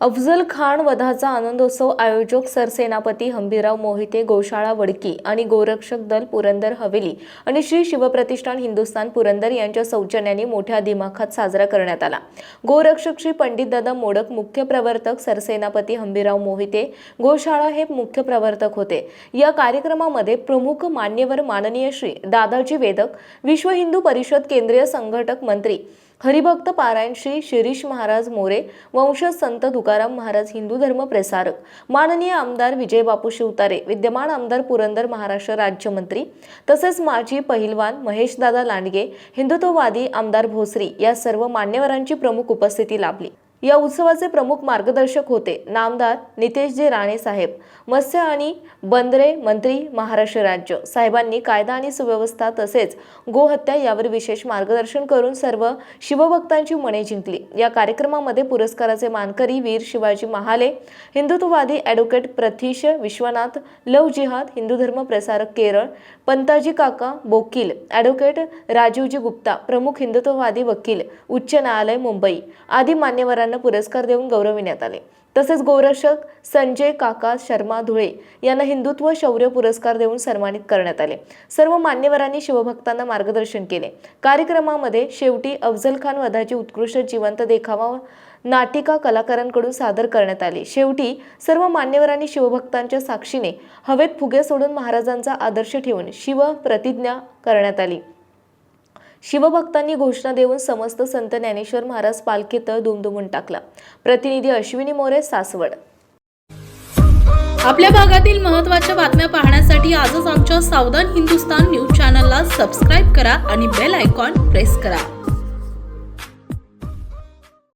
अफजल खान वधाचा आनंदोत्सव आयोजक सरसेनापती हंबीराव मोहिते गोशाळा वडकी आणि गोरक्षक दल पुरंदर हवेली आणि श्री शिवप्रतिष्ठान हिंदुस्थान पुरंदर यांच्या सौजन्याने मोठ्या दिमाखात साजरा करण्यात आला. गोरक्षक श्री पंडितदादा मोडक मुख्य प्रवर्तक सरसेनापती हंबीराव मोहिते गोशाळा हे मुख्य प्रवर्तक होते. या कार्यक्रमामध्ये प्रमुख मान्यवर माननीय श्री दादाजी वेदक विश्व हिंदू परिषद केंद्रीय संघटक मंत्री हरिभक्त पारायण श्री शिरीष महाराज मोरे वंशज संत तुकाराम महाराज हिंदू धर्म प्रसारक माननीय आमदार विजय बापू शिवतारे विद्यमान आमदार पुरंदर महाराष्ट्र राज्यमंत्री तसेच माजी पहिलवान महेशदादा लांडगे हिंदुत्ववादी आमदार भोसरी या सर्व मान्यवरांची प्रमुख उपस्थिती लाभली. या उत्सवाचे प्रमुख मार्गदर्शक होते नामदार नितेशजी राणे साहेब. मत्स्य आणि बंदरे मंत्री महाराष्ट्र राज्य. साहेबांनी कायदा आणि सुव्यवस्था तसेच गोहत्या यावर विशेष मार्गदर्शन करून सर्व शिवभक्तांची मने जिंकली. या कार्यक्रमामध्ये पुरस्काराचे मानकरी वीर शिवाजी महाले हिंदुत्ववादी ॲडव्होकेट प्रथिश विश्वनाथ लव जिहाद हिंदू धर्म प्रसारक केरळ पंताजी काका बोकील ॲडव्होकेट राजीवजी गुप्ता प्रमुख हिंदुत्ववादी वकील उच्च न्यायालय मुंबई आदी मान्यवरांनी पुरस्कार देऊन गौरविण्यात आले. तसेच गोरक्षक संजय काका शर्मा धुळे यांना हिंदुत्व शौर्य पुरस्कार देऊन सन्मानित करण्यात आले. सर्व मान्यवरांनी शिवभक्तांना मार्गदर्शन केले. कार्यक्रमामध्ये शेवटी अफजल खान वधाची उत्कृष्ट जिवंत देखावा नाटिका कलाकारांकडून सादर करण्यात आली. शेवटी सर्व मान्यवरांनी शिवभक्तांच्या साक्षीने हवेत फुगे सोडून महाराजांचा आदर्श ठेवून शिव प्रतिज्ञा करण्यात आली. शिवभक्तांनी घोषणा देऊन समस्त संत ज्ञानेश्वर महाराज पालखीत दुमदुमून टाकला. प्रतिनिधी अश्विनी मोरे सासवड. आपल्या भागातील महत्त्वाच्या बातम्या पाहण्यासाठी आजच आमच्या सावधान हिंदुस्तान न्यूज चॅनलला सबस्क्राईब करा आणि बेल आयकॉन प्रेस करा.